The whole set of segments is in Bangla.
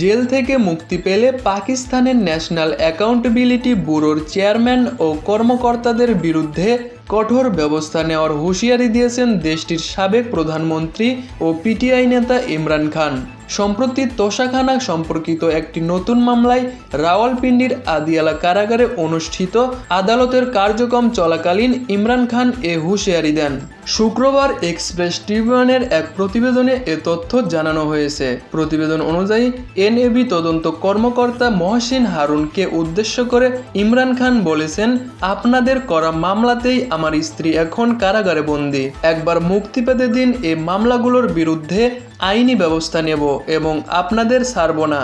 জেল থেকে মুক্তি পেলে পাকিস্তানের ন্যাশনাল অ্যাকাউন্টেবিলিটি ব্যুরোর চেয়ারম্যান ও কর্মকর্তাদের বিরুদ্ধে কঠোর ব্যবস্থা নেওয়ার হুঁশিয়ারি দিয়েছেন দেশটির সাবেক প্রধানমন্ত্রী ও পিটিআই নেতা ইমরান খান। সম্প্রতি তোষাখানা সম্পর্কিত একটি নতুন মামলায় রাওয়ালপিন্ডির আদিয়ালা কারাগারে অনুষ্ঠিত আদালতের কার্যক্রম চলাকালীন ইমরান খান এ হুঁশিয়ারি দেন। শুক্রবার এক্সপ্রেস ট্রিবিউনের এক প্রতিবেদনে এ তথ্য জানানো হয়েছে। প্রতিবেদন অনুযায়ী, এনএবি তদন্ত কর্মকর্তা মহসিন হারুনকে উদ্দেশ্য করে ইমরান খান বলেছেন, আপনাদের করা মামলাতেই আমার স্ত্রী এখন কারাগারে বন্দি। একবার মুক্তি পেতে দিন এই মামলাগুলোর বিরুদ্ধে আইনি ব্যবস্থা নেব এবং আপনাদের সারব না।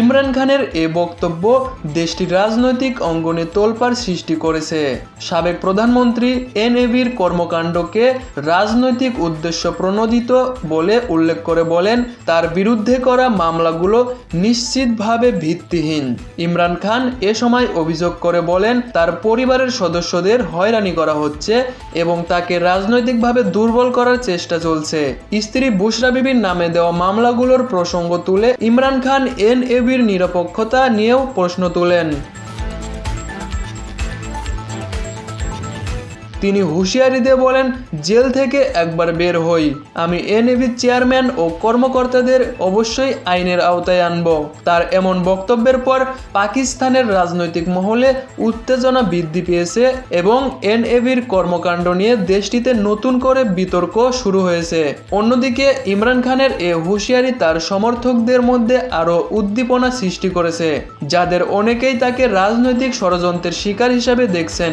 ইমরান খানের এ বক্তব্য দেশটির রাজনৈতিক অঙ্গনে তোলপাড় সৃষ্টি করেছে। সাবেক প্রধানমন্ত্রী এনএবির কর্মকাণ্ডকে রাজনৈতিক উদ্দেশ্য প্রণোদিত বলে উল্লেখ করে বলেন, তার বিরুদ্ধে করা মামলাগুলো নিশ্চিতভাবে ভিত্তিহীন। ইমরান খান এ সময় অভিযোগ করে বলেন, তার পরিবারের সদস্যদের হয়রানি করা হচ্ছে এবং তাকে রাজনৈতিকভাবে দুর্বল করার চেষ্টা চলছে। স্ত্রী বুশরা বিবির নামে দেওয়া মামলাগুলোর প্রসঙ্গ তুলে ইমরান খান এনএবির নিরপেক্ষতা নিয়েও প্রশ্ন তোলেন। তিনি হুঁশিয়ারি দিয়ে বলেন, জেল থেকে একবার বের হই। আমি এনএভির চেয়ারম্যান ও কর্মকর্তাদের অবশ্যই আইনের আওতায় আনব। তার এমন বক্তব্যের পর পাকিস্তানের রাজনৈতিক মহলে উত্তেজনা বৃদ্ধি পেয়েছে এবং এনএভির কর্মকাণ্ড নিয়ে দেশটিতে নতুন করে বিতর্ক শুরু হয়েছে। অন্যদিকে, ইমরান খানের এ হুঁশিয়ারি তার সমর্থকদের মধ্যে আরও উদ্দীপনা সৃষ্টি করেছে, যাদের অনেকেই তাকে রাজনৈতিক ষড়যন্ত্রের শিকার হিসাবে দেখছেন।